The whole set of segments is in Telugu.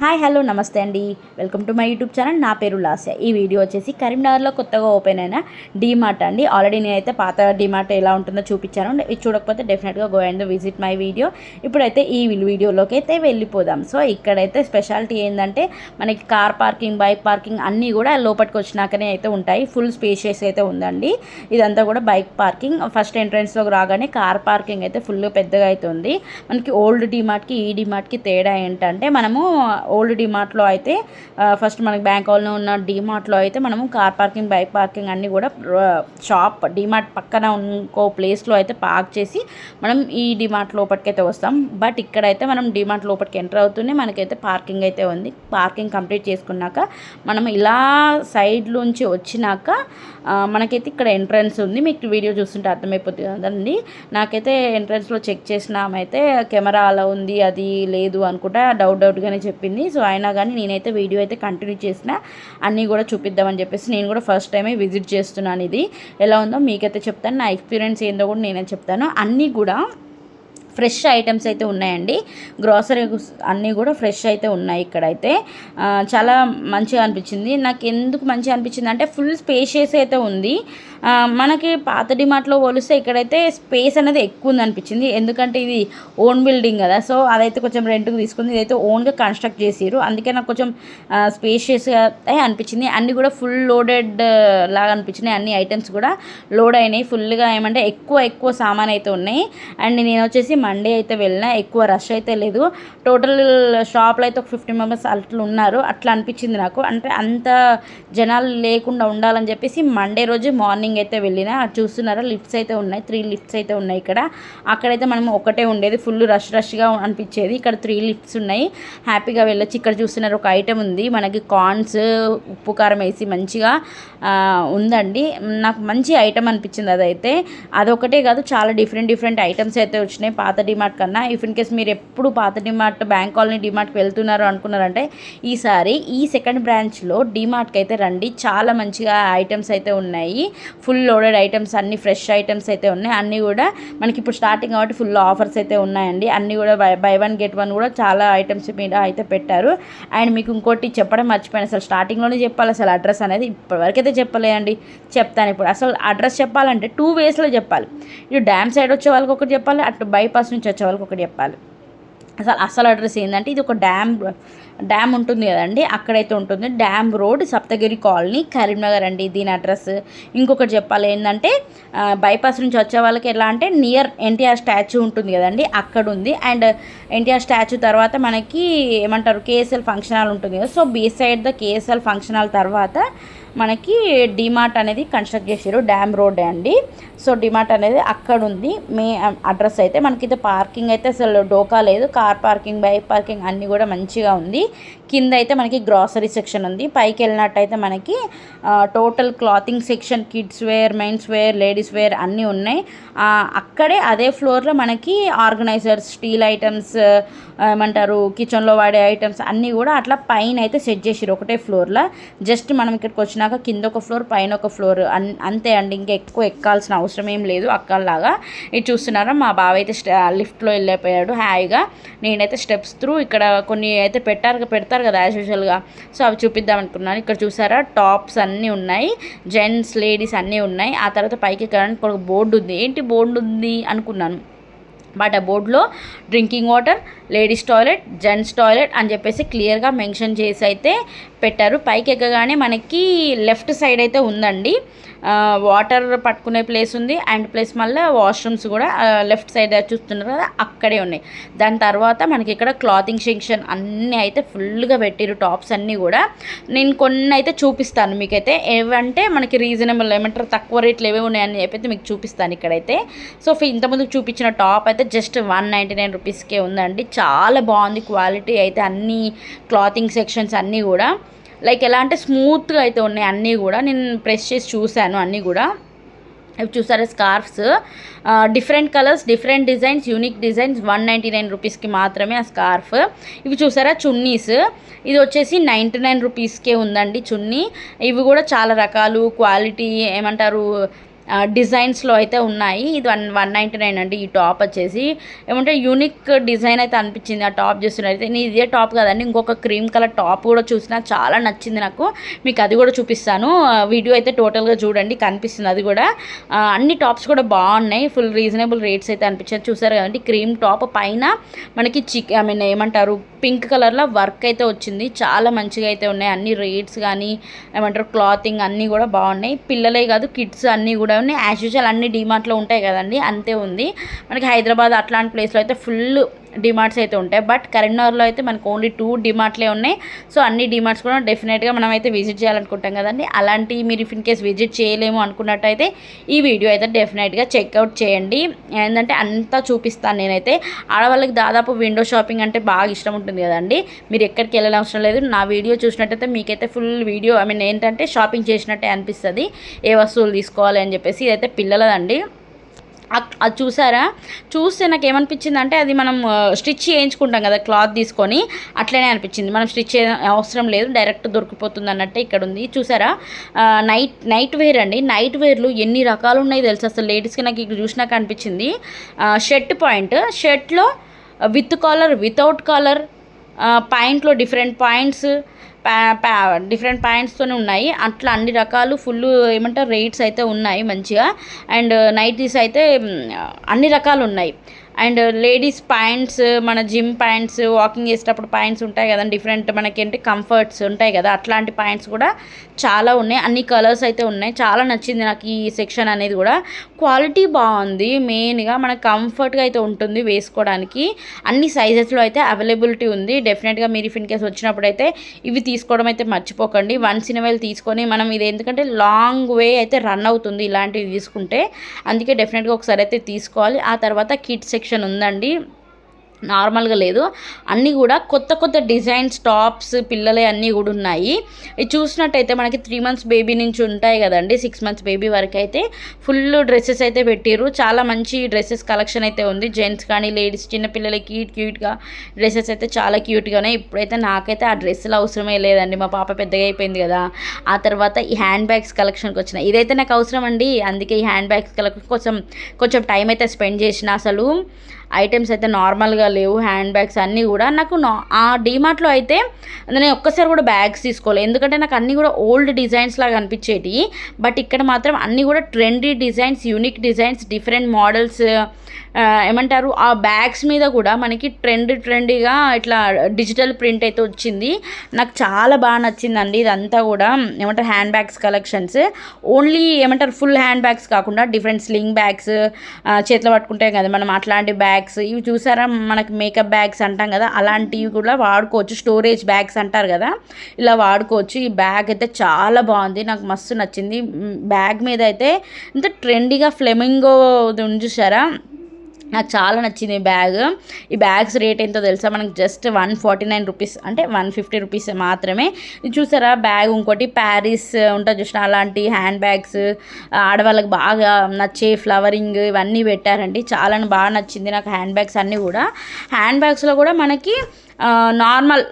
హాయ్ హలో నమస్తే అండి. Welcome to my YouTube channel. నా పేరు లాస్య. ఈ వీడియో వచ్చేసి కరీంనగర్లో కొత్తగా ఓపెన్ అయిన డీమార్ట్ అండి. ఆల్రెడీ నేనైతే పాత డీమార్ట్ ఎలా ఉంటుందో చూపించాను. ఇది చూడకపోతే డెఫినెట్గా go and visit my video ఇప్పుడైతే ఈ వీడియోలోకి అయితే వెళ్ళిపోదాం. సో ఇక్కడైతే స్పెషాలిటీ ఏంటంటే మనకి కార్ పార్కింగ్ బైక్ పార్కింగ్ అన్నీ కూడా లోపలికి వచ్చినాకనే అయితే ఉంటాయి. ఫుల్ స్పేషియస్ అయితే ఉందండి. ఇదంతా కూడా బైక్ పార్కింగ్ ఫస్ట్ ఎంట్రన్స్లోకి రాగానే కార్ పార్కింగ్ అయితే ఫుల్ పెద్దగా అయితే ఉంది. మనకి ఓల్డ్ డీమార్ట్కి ఈ డీమార్ట్కి తేడా ఏంటంటే మనము ఓల్డ్ డిమార్ట్లో అయితే ఫస్ట్ మనకి బ్యాంక్ హాల్లో ఉన్న డిమార్ట్లో అయితే మనము కార్ పార్కింగ్ బైక్ పార్కింగ్ అన్నీ కూడా షాప్ డిమార్ట్ పక్కన ఇంకో ప్లేస్లో అయితే పార్క్ చేసి మనం ఈ డిమార్ట్ లోపలికైతే వస్తాం. బట్ ఇక్కడైతే మనం డిమార్ట్ లోపలికి ఎంటర్ అవుతూనే మనకైతే పార్కింగ్ అయితే ఉంది. పార్కింగ్ కంప్లీట్ చేసుకున్నాక మనం ఇలా సైడ్ నుంచి వచ్చినాక మనకైతే ఇక్కడ ఎంట్రన్స్ ఉంది. మీకు వీడియో చూస్తుంటే అర్థమైపోతుంది కదండి. నాకైతే ఎంట్రన్స్లో చెక్ చేసినామైతే కెమెరా అలా ఉంది అది లేదు అనుకుంటా డౌట్ డౌట్గానే చెప్పింది. సో అయినా కానీ నేనైతే వీడియో అయితే కంటిన్యూ చేసిన అన్నీ కూడా చూపిద్దామని చెప్పేసి నేను కూడా ఫస్ట్ టైమే విజిట్ చేస్తున్నాను ఇది. ఎలా ఉందో మీకైతే చెప్తాను. నా ఎక్స్పీరియన్స్ ఏందో కూడా నేనే చెప్తాను. అన్నీ కూడా ఫ్రెష్ ఐటమ్స్ అయితే ఉన్నాయండి. గ్రాసరీ అన్నీ కూడా ఫ్రెష్ అయితే ఉన్నాయి ఇక్కడైతే. చాలా మంచిగా అనిపించింది. నాకు ఎందుకు మంచిగా అనిపించింది అంటే ఫుల్ స్పేషియస్ అయితే ఉంది. మనకి పాత డిమార్ట్లో పోలిస్తే ఇక్కడైతే స్పేస్ అనేది ఎక్కువ ఉంది అనిపించింది. ఎందుకంటే ఇది ఓన్ బిల్డింగ్ కదా. సో అదైతే కొంచెం రెంట్కి తీసుకుంది. ఇదైతే ఓన్గా కన్స్ట్రక్ట్ చేసిరు అందుకే నాకు కొంచెం స్పేషియస్గా అనిపించింది. అన్నీ కూడా ఫుల్ లోడెడ్ లాగా అనిపించినాయి. అన్ని ఐటమ్స్ కూడా లోడ్ అయినాయి. ఫుల్గా ఏమంటే ఎక్కువ ఎక్కువ సామాన్ అయితే ఉన్నాయి. అండ్ నేను వచ్చేసి మండే అయితే వెళ్ళినా ఎక్కువ రష్ అయితే లేదు. టోటల్ షాప్లో అయితే ఒక ఫిఫ్టీ మెంబర్స్ అట్లా ఉన్నారు. అట్లా అనిపించింది నాకు. అంటే అంత జనాలు లేకుండా ఉండాలని చెప్పేసి మండే రోజు మార్నింగ్ అయితే వెళ్ళిన. చూస్తున్నారా లిఫ్ట్స్ అయితే ఉన్నాయి. త్రీ లిఫ్ట్స్ అయితే ఉన్నాయి ఇక్కడ. అక్కడైతే మనం ఒకటే ఉండేది. ఫుల్ రష్ రష్గా అనిపించేది. ఇక్కడ త్రీ లిఫ్ట్స్ ఉన్నాయి. హ్యాపీగా వెళ్ళొచ్చు. ఇక్కడ చూస్తున్నారు ఒక ఐటెం ఉంది. మనకి కార్న్స్ ఉప్పు కారం వేసి మంచిగా ఉందండి. నాకు మంచి ఐటెం అనిపించింది అదైతే. అదొకటే కాదు చాలా డిఫరెంట్ డిఫరెంట్ ఐటమ్స్ అయితే వచ్చినాయి. పాత పాత డిమార్ట్ కన్నా ఇఫ్ ఇన్ కేస్ మీరు ఎప్పుడు పాత డిమార్ట్ బ్యాంక్ కాలనీ డిమార్ట్కి వెళ్తున్నారు అనుకున్నారంటే ఈసారి ఈ సెకండ్ బ్రాంచ్లో డిమార్ట్కి అయితే రండి. చాలా మంచిగా ఐటమ్స్ అయితే ఉన్నాయి. ఫుల్ లోడెడ్ ఐటమ్స్ అన్ని ఫ్రెష్ ఐటమ్స్ అయితే ఉన్నాయి. అన్నీ కూడా మనకి ఇప్పుడు స్టార్టింగ్ కాబట్టి ఫుల్ ఆఫర్స్ అయితే ఉన్నాయండి. అన్నీ కూడా buy buy one get one కూడా చాలా ఐటమ్స్ మీద అయితే పెట్టారు. అండ్ మీకు ఇంకోటి చెప్పడం మర్చిపోయాను. అసలు స్టార్టింగ్లోనే చెప్పాలి. అసలు అడ్రస్ అనేది ఇప్పటివరకు అయితే చెప్పలేదండి. చెప్తాను ఇప్పుడు. అసలు అడ్రస్ చెప్పాలంటే టూ వేస్లో చెప్పాలి. ఇటు డ్యామ్ సైడ్ వచ్చే వాళ్ళకి ఒకటి చెప్పాలి. అటు బైపాస్ బైపాస్ నుంచి వచ్చే వాళ్ళకి ఒకటి చెప్పాలి. అసలు అసలు అడ్రస్ ఏంటంటే ఇది ఒక డ్యామ్ డ్యామ్ ఉంటుంది కదండి అక్కడైతే ఉంటుంది. Dam road Saptagiri colony Karimnagar అండి దీని అడ్రస్. ఇంకొకటి చెప్పాలి ఏంటంటే బైపాస్ నుంచి వచ్చే వాళ్ళకి ఎలా అంటే నియర్ ఎన్టీఆర్ స్టాచ్యూ ఉంటుంది కదండి అక్కడ ఉంది అండ్ ఎన్టీఆర్ స్టాచ్యూ తర్వాత మనకి ఏమంటారు కేఎస్ఎల్ ఫంక్షన్ హాల్ ఉంటుంది కదా. So beside the KSL function hall తర్వాత మనకి డిమార్ట్ అనేది కన్స్ట్రక్ట్ చేసారు డ్యామ్ రోడ్ అండి. సో డిమార్ట్ అనేది అక్కడ ఉంది మే అడ్రస్ అయితే మనకైతే పార్కింగ్ అయితే అసలు డోకా లేదు. కార్ పార్కింగ్ బైక్ పార్కింగ్ అన్నీ కూడా మంచిగా ఉంది. కింద అయితే మనకి గ్రాసరీ సెక్షన్ ఉంది. పైకి వెళ్ళినట్టయితే మనకి total clothing section kids wear men's wear ladies wear అన్నీ ఉన్నాయి. అక్కడే అదే ఫ్లోర్లో మనకి ఆర్గనైజర్స్ స్టీల్ ఐటమ్స్ ఏమంటారు కిచెన్లో వాడే ఐటమ్స్ అన్నీ కూడా అట్లా పైన అయితే సెట్ చేసారు ఒకటే ఫ్లోర్లో జస్ట్ మనం ఇక్కడికి వచ్చిన వచ్చినాక కింద ఒక ఫ్లోర్ పైన ఒక ఫ్లోర్. అంతే అండి. ఇంకా ఎక్కువ ఎక్కాల్సిన అవసరం ఏం లేదు అక్కల్లాగా. ఇది చూస్తున్నారా మా బావ అయితే లిఫ్ట్లో వెళ్ళిపోయాడు హాయిగా. నేనైతే స్టెప్స్ త్రూ ఇక్కడ కొన్ని అయితే పెట్టారు పెడతారు కదా యాజ్ యూజువల్గా సో అవి చూపిద్దాం అనుకున్నాను. ఇక్కడ చూసారా టాప్స్ అన్నీ ఉన్నాయి. జెంట్స్ లేడీస్ అన్నీ ఉన్నాయి. ఆ తర్వాత పైకి ఎక్కడానికి ఒక బోర్డు ఉంది. ఏంటి బోర్డు ఉంది అనుకున్నాను. బట్ ఆ బోర్డులో. Drinking water ladies toilet gents toilet అని చెప్పేసి క్లియర్గా మెన్షన్ చేసి అయితే పెట్టారు. పైకి ఎక్కగానే మనకి లెఫ్ట్ సైడ్ అయితే ఉందండి. వాటర్ పట్టుకునే ప్లేస్ ఉంది. అండ్ ప్లస్ మళ్ళీ వాష్రూమ్స్ కూడా లెఫ్ట్ సైడ్ చూస్తున్నారు కదా అక్కడే ఉన్నాయి. దాని తర్వాత మనకి ఇక్కడ క్లాతింగ్ సెక్షన్ అన్నీ అయితే ఫుల్గా పెట్టిరు టాప్స్ అన్నీ కూడా. నేను కొన్ని అయితే చూపిస్తాను మీకైతే. ఏవంటే మనకి రీజనబుల్ ఏమంటారు తక్కువ రేట్లు ఏవే ఉన్నాయని చెప్పైతే మీకు చూపిస్తాను ఇక్కడైతే. సో ఇంతకుముందు చూపించిన టాప్ అయితే జస్ట్ వన్ నైంటీ నైన్ రూపీస్కే ఉందండి. చాలా బాగుంది క్వాలిటీ అయితే అన్ని క్లాతింగ్ సెక్షన్స్ అన్నీ కూడా. లైక్ ఎలా అంటే స్మూత్గా అయితే ఉన్నాయి అన్నీ కూడా. నేను ప్రెస్ చేసి చూశాను అన్నీ కూడా. ఇవి చూసారా scarves? Different colours different designs unique designs one ninety nine రూపీస్కి మాత్రమే ఆ స్కార్ఫ్. ఇవి చూసారా చున్నీస్? ఇది వచ్చేసి నైంటీ నైన్ రూపీస్కే ఉందండి చున్నీ. ఇవి కూడా చాలా రకాలు క్వాలిటీ ఏమంటారు డిజైన్స్లో అయితే ఉన్నాయి. ఇది వన్ వన్ నైంటీ నైన్ అండి ఈ టాప్ వచ్చేసి. ఏమంటే యూనిక్ డిజైన్ అయితే అనిపించింది ఆ టాప్ చూస్తున్నైతే నేను ఇదే టాప్ కదండి ఇంకొక క్రీమ్ కలర్ టాప్ కూడా చూసినా చాలా నచ్చింది నాకు. మీకు అది కూడా చూపిస్తాను. వీడియో అయితే టోటల్గా చూడండి కనిపిస్తుంది అది కూడా. అన్ని టాప్స్ కూడా బాగున్నాయి. ఫుల్ రీజనబుల్ రేట్స్ అయితే అనిపించాయి. చూసారు కదండి క్రీమ్ టాప్ పైన మనకి చిక్ ఐ మీన్ ఏమంటారు పింక్ కలర్లో వర్క్ అయితే వచ్చింది. చాలా మంచిగా అయితే ఉన్నాయి. అన్ని రేట్స్ కానీ ఏమంటారు క్లాతింగ్ అన్నీ కూడా బాగున్నాయి. పిల్లలే కాదు కిడ్స్ అన్నీ కూడా అవన్నీ యాజ్ యూజువల్ అన్ని డిమార్ట్లో ఉంటాయి కదండి. అంతే ఉంది. మనకి హైదరాబాద్ అట్లాంటి ప్లేస్లో అయితే ఫుల్ డిమార్ట్స్ అయితే ఉంటాయి. బట్ కరీంనగర్లో అయితే మనకు ఓన్లీ టూ డిమార్ట్లే ఉన్నాయి. సో అన్ని డిమార్ట్స్ కూడా డెఫినెట్గా మనం అయితే విజిట్ చేయాలనుకుంటాం కదండి. అలాంటి మీరు ఇఫ్ ఇన్ కేస్ విజిట్ చేయలేము అనుకున్నట్టయితే ఈ వీడియో అయితే డెఫినెట్గా చెక్అవుట్ చేయండి. ఏంటంటే అంతా చూపిస్తాను నేనైతే. ఆడవాళ్ళకి దాదాపు విండో షాపింగ్ అంటే బాగా ఇష్టం ఉంటుంది కదండి. మీరు ఎక్కడికి వెళ్ళని అవసరం లేదు. నా వీడియో చూసినట్టయితే మీకైతే ఫుల్ వీడియో ఐ మీన్ ఏంటంటే షాపింగ్ చేసినట్టే అనిపిస్తుంది. ఏ వస్తువులు తీసుకోవాలి అని చెప్పేసి ఇదైతే పిల్లలదండి. అది చూసారా? చూస్తే నాకు ఏమనిపించింది అంటే అది మనం స్టిచ్ చేయించుకుంటాం కదా క్లాత్ తీసుకొని అట్లనే అనిపించింది. మనం స్టిచ్ అవసరం లేదు డైరెక్ట్ దొరికిపోతుంది అన్నట్టే ఇక్కడ ఉంది చూసారా నైట్ నైట్ వేర్ అండి. నైట్ వేర్లు ఎన్ని రకాలు ఉన్నాయి తెలుసు? అసలు లేడీస్కి నాకు ఇక్కడ చూసినాక అనిపించింది. Shirt pant. షర్ట్లో with collar without collar పాయింట్లో డిఫరెంట్ పాయింట్స్ డిఫరెంట్ పాయింట్స్తోనే ఉన్నాయి. అట్లా అన్ని రకాలు ఫుల్ ఏమంటారు రేట్స్ అయితే ఉన్నాయి మంచిగా. అండ్ నైటీస్ అయితే అన్ని రకాలు ఉన్నాయి. అండ్ లేడీస్ ప్యాంట్స్ మన జిమ్ ప్యాంట్స్ వాకింగ్ చేసేటప్పుడు ప్యాంట్స్ ఉంటాయి కదా డిఫరెంట్ మనకేంటి కంఫర్ట్స్ ఉంటాయి కదా. అట్లాంటి ప్యాంట్స్ కూడా చాలా ఉన్నాయి. అన్ని కలర్స్ అయితే ఉన్నాయి. చాలా నచ్చింది నాకు ఈ సెక్షన్ అనేది కూడా. క్వాలిటీ బాగుంది. మెయిన్గా మనకు కంఫర్ట్గా అయితే ఉంటుంది వేసుకోవడానికి. అన్ని సైజెస్లో అయితే అవైలబిలిటీ ఉంది. డెఫినెట్గా మీరు ఇఫ్ ఇన్ కేస్ వచ్చినప్పుడు అయితే ఇవి తీసుకోవడం అయితే మర్చిపోకండి. వన్స్ ఇన్ వేలు తీసుకొని మనం ఇది ఎందుకంటే లాంగ్ వే అయితే రన్ అవుతుంది ఇలాంటివి తీసుకుంటే. అందుకే డెఫినెట్గా ఒకసారి అయితే తీసుకోవాలి. ఆ తర్వాత కిడ్ సెక్షన్ సెక్షన్ ఉందండి. నార్మల్గా లేదు. అన్నీ కూడా కొత్త కొత్త డిజైన్స్ టాప్స్ పిల్లలే అన్నీ కూడా ఉన్నాయి. ఇది చూసినట్టయితే మనకి త్రీ మంత్స్ బేబీ నుంచి ఉంటాయి కదండి. సిక్స్ మంత్స్ బేబీ వరకు అయితే ఫుల్ డ్రెస్సెస్ అయితే పెట్టిర్రు. చాలా మంచి డ్రెస్సెస్ కలెక్షన్ అయితే ఉంది. జెంట్స్ కానీ లేడీస్ చిన్న పిల్లలకి క్యూట్ క్యూట్గా డ్రెస్సెస్ అయితే చాలా క్యూట్గా ఉన్నాయి ఇప్పుడైతే నాకైతే ఆ డ్రెస్సులు అవసరమే లేదండి. మా పాప పెద్దగా అయిపోయింది కదా. ఆ తర్వాత ఈ హ్యాండ్ బ్యాగ్స్ కలెక్షన్కి వచ్చినాయి ఇదైతే నాకు అవసరం అండి. అందుకే ఈ హ్యాండ్ బ్యాగ్స్ కలెక్షన్ కోసం కొంచెం టైం అయితే స్పెండ్ చేసిన అసలు. ఐటమ్స్ అయితే నార్మల్గా లేవు హ్యాండ్ బ్యాగ్స్ అన్నీ కూడా. నాకు నా ఆ డీమార్ట్లో అయితే నేను ఒక్కసారి కూడా బ్యాగ్స్ తీసుకోలేదు ఎందుకంటే నాకు అన్నీ కూడా ఓల్డ్ డిజైన్స్ లాగా అనిపించేటి. బట్ ఇక్కడ మాత్రం అన్నీ కూడా trendy designs unique designs different models ఏమంటారు ఆ బ్యాగ్స్ మీద కూడా మనకి ట్రెండ్ ట్రెండీగా ఇట్లా డిజిటల్ ప్రింట్ అయితే వచ్చింది. నాకు చాలా బాగా నచ్చిందండి ఇదంతా కూడా. ఏమంటారు హ్యాండ్ బ్యాగ్స్ కలెక్షన్స్. ఓన్లీ ఏమంటారు ఫుల్ హ్యాండ్ బ్యాగ్స్ కాకుండా డిఫరెంట్ స్లింగ్ బ్యాగ్స్ చేతిలో పట్టుకుంటాం కదా మనం అట్లాంటి బ్యాగ్ బ్యాగ్స్. ఇవి చూసారా? మనకి మేకప్ బ్యాగ్స్ అంటాం కదా అలాంటివి కూడా వాడుకోవచ్చు. స్టోరేజ్ బ్యాగ్స్ అంటారు కదా ఇలా వాడుకోవచ్చు. ఈ బ్యాగ్ అయితే చాలా బాగుంది. నాకు మస్తు నచ్చింది. బ్యాగ్ మీద అయితే ఇంత ట్రెండీగా ఫ్లెమింగో ఉంది చూసారా? నాకు చాలా నచ్చింది ఈ బ్యాగ్. ఈ బ్యాగ్స్ రేట్ ఎంతో తెలుసా? మనకి just one forty nine rupees అంటే వన్ ఫిఫ్టీ రూపీస్ మాత్రమే. ఇది చూసారా? బ్యాగ్ ఇంకోటి ప్యారిస్ ఉంటుంది చూసిన అలాంటి హ్యాండ్ బ్యాగ్స్ ఆడవాళ్ళకి బాగా నచ్చే ఫ్లవరింగ్ ఇవన్నీ పెట్టారండి. చాలా బాగా నచ్చింది నాకు హ్యాండ్ బ్యాగ్స్ అన్నీ కూడా. హ్యాండ్ బ్యాగ్స్లో కూడా మనకి normal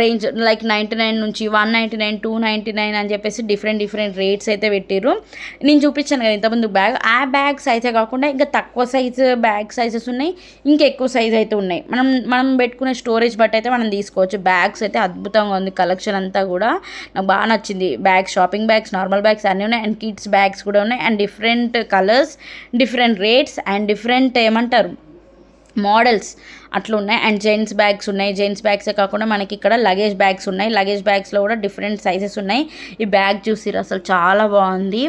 range like ninety nine నుంచి one ninety nine two ninety nine అని చెప్పేసి డిఫరెంట్ డిఫరెంట్ రేట్స్ అయితే పెట్టిర్రు. నేను చూపించాను కదా ఇంతకుముందు బ్యాగ్. ఆ బ్యాగ్స్ అయితే కాకుండా ఇంకా తక్కువ సైజు బ్యాగ్ సైజెస్ ఉన్నాయి. ఇంకా ఎక్కువ సైజ్ అయితే ఉన్నాయి. మనం మనం పెట్టుకునే స్టోరేజ్ బట్టి అయితే మనం తీసుకోవచ్చు. బ్యాగ్స్ అయితే అద్భుతంగా ఉంది. కలెక్షన్ అంతా కూడా నాకు బాగా నచ్చింది. Bags shopping bags normal bags అన్నీ ఉన్నాయి. అండ్ కిడ్స్ బ్యాగ్స్ కూడా ఉన్నాయి. And different colours different rates and different ఏమంటారు మోడల్స్ అట్లా ఉన్నాయి అండ్ జెంట్స్ బ్యాగ్స్ ఉన్నాయి జెంట్స్ బ్యాగ్సే కాకుండా మనకి ఇక్కడ లగేజ్ బ్యాగ్స్ ఉన్నాయి. లగేజ్ బ్యాగ్స్లో కూడా డిఫరెంట్ సైజెస్ ఉన్నాయి. ఈ బ్యాగ్ చూసిరు అసలు చాలా బాగుంది.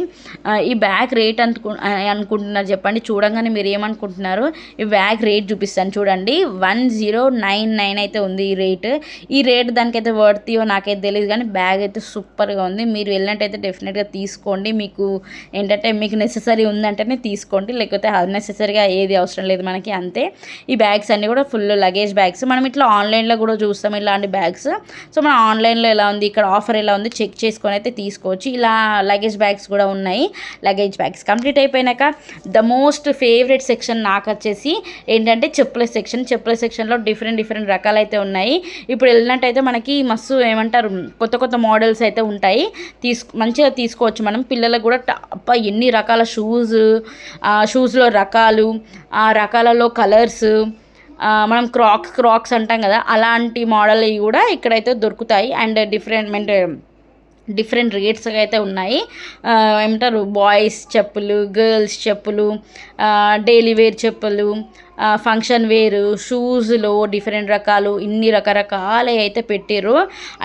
ఈ బ్యాగ్ రేట్ అనుకు అనుకుంటున్నారు చెప్పండి. చూడంగానే మీరు ఏమనుకుంటున్నారు? ఈ బ్యాగ్ రేట్ చూపిస్తాను చూడండి. వన్ జీరో నైన్ నైన్ అయితే ఉంది ఈ రేట్ ఈ రేట్ దానికైతే వర్తియో నాకైతే తెలియదు కానీ బ్యాగ్ అయితే సూపర్గా ఉంది. మీరు వెళ్ళినట్టయితే డెఫినెట్గా తీసుకోండి. మీకు ఏంటంటే మీకు నెససరీ ఉందంటేనే తీసుకోండి. లేకపోతే అన్నెసెసరీగా ఏది అవసరం లేదు మనకి అంతే. ఈ బ్యాగ్స్ అన్నీ కూడా ఫుల్ లగేజ్ బ్యాగ్స్. మనం ఇట్లా ఆన్లైన్లో కూడా చూస్తాం ఇలాంటి బ్యాగ్స్. సో మనం ఆన్లైన్లో ఎలా ఉంది ఇక్కడ ఆఫర్ ఎలా ఉంది చెక్ చేసుకొని అయితే తీసుకోవచ్చు. ఇలా లగేజ్ బ్యాగ్స్ కూడా ఉన్నాయి. లగేజ్ బ్యాగ్స్ కంప్లీట్ అయిపోయినాక ద మోస్ట్ ఫేవరెట్ సెక్షన్ నాకు వచ్చేసి ఏంటంటే చెప్పుల సెక్షన్. చెప్పుల సెక్షన్లో డిఫరెంట్ డిఫరెంట్ రకాలు అయితే ఉన్నాయి. ఇప్పుడు వెళ్ళినట్టయితే మనకి మస్తు ఏమంటారు కొత్త కొత్త మోడల్స్ అయితే ఉంటాయి. తీసు మంచిగా తీసుకోవచ్చు మనం. పిల్లలకు కూడా అబ్బా ఎన్ని రకాల షూస్ షూస్లో రకాలు ఆ రకాలలో కలర్స్ మనం క్రాక్స్ క్రాక్స్ అంటాం కదా అలాంటి మోడల్ కూడా ఇక్కడైతే దొరుకుతాయి. అండ్ డిఫరెంట్ అంటే డిఫరెంట్ రేట్స్ అయితే ఉన్నాయి. ఏమంటారు బాయ్స్ చెప్పులు గర్ల్స్ చెప్పులు డైలీ వేర్ చెప్పులు ఫంక్షన్ వేరు షూస్లో డిఫరెంట్ రకాలు ఇన్ని రకరకాల అయితే పెట్టారు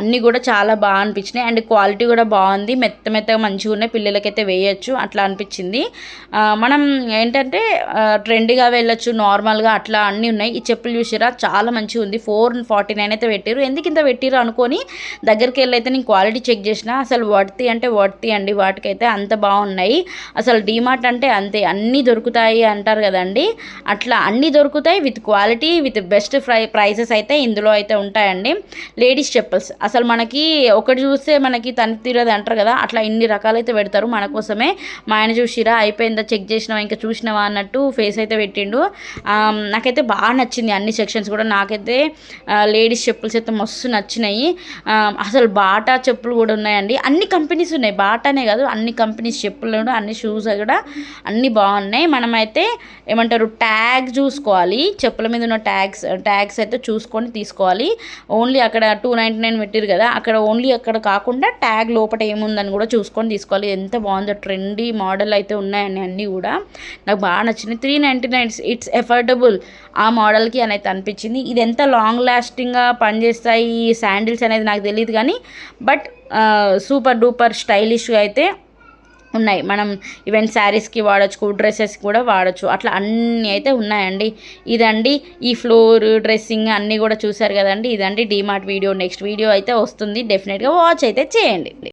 అన్నీ కూడా చాలా బాగా అనిపించినాయి. అండ్ క్వాలిటీ కూడా బాగుంది. మెత్త మెత్తగా మంచిగా ఉన్నాయి. పిల్లలకైతే వేయచ్చు. అట్లా అనిపించింది. మనం ఏంటంటే ట్రెండ్గా వెళ్ళొచ్చు నార్మల్గా అట్లా అన్నీ ఉన్నాయి. ఈ చెప్పులు చూసిరా చాలా మంచిగా ఉంది. ఫోర్ ఫార్టీ నైన్ అయితే పెట్టారు ఎందుకు ఇంత పెట్టారు అనుకొని దగ్గరికి వెళ్ళి అయితే నేను క్వాలిటీ చెక్ చేసిన అసలు వర్తి అంటే వర్తి అండి. వాటికైతే అంత బాగున్నాయి. అసలు డీమార్ట్ అంటే అంతే. అన్నీ దొరుకుతాయి అంటారు కదండి. అట్లా అన్ని అన్నీ దొరుకుతాయి with quality with best fry prices అయితే ఇందులో అయితే ఉంటాయండి. లేడీస్ చెప్పల్స్. అసలు మనకి ఒకటి చూస్తే మనకి తను తీరదు అంటారు కదా అట్లా ఇన్ని రకాలైతే పెడతారు. మన కోసమే మా ఆయన చూసిరా అయిపోయిందా చెక్ చేసినావా ఇంకా చూసినావా అన్నట్టు ఫేస్ అయితే పెట్టిండు. నాకైతే బాగా నచ్చింది అన్ని సెక్షన్స్ కూడా. నాకైతే లేడీస్ చెప్పుల్స్ అయితే మస్తు నచ్చినాయి. అసలు బాటా చెప్పులు కూడా ఉన్నాయండి. అన్ని కంపెనీస్ ఉన్నాయి. బాటానే కాదు అన్ని కంపెనీస్ చెప్పులు అన్ని షూస్ కూడా అన్నీ బాగున్నాయి. మనమైతే ఏమంటారు ట్యాగ్ చూసి చూసుకోవాలి. చెప్పుల మీద ఉన్న ట్యాగ్స్ ట్యాగ్స్ అయితే చూసుకొని తీసుకోవాలి. ఓన్లీ అక్కడ టూ నైంటీ నైన్ పెట్టారు కదా అక్కడ ఓన్లీ అక్కడ కాకుండా ట్యాగ్ లోపల ఏముందని కూడా చూసుకొని తీసుకోవాలి. ఎంత బాగుందో ట్రెండీ మోడల్ అయితే ఉన్నాయండి అన్నీ కూడా. నాకు బాగా నచ్చింది. Three ninety nine it's affordable ఆ మోడల్కి అని అయితే అనిపించింది. ఇది ఎంత లాంగ్ లాస్టింగ్గా పనిచేస్తాయి ఈ శాండిల్స్ అనేది నాకు తెలియదు కానీ బట్ సూపర్ డూపర్ స్టైలిష్గా అయితే ఉన్నాయి. మనం ఈవెన్ శారీస్కి వాడచ్చు డ్రెస్సెస్కి కూడా వాడచ్చు. అట్లా అన్నీ అయితే ఉన్నాయండి. ఇదండి ఈ ఫ్లోర్ డ్రెస్సింగ్ అన్నీ కూడా చూసారు కదండి. ఇదండి డీమార్ట్ వీడియో. నెక్స్ట్ వీడియో అయితే వస్తుంది. డెఫినెట్గా వాచ్ అయితే చేయండి.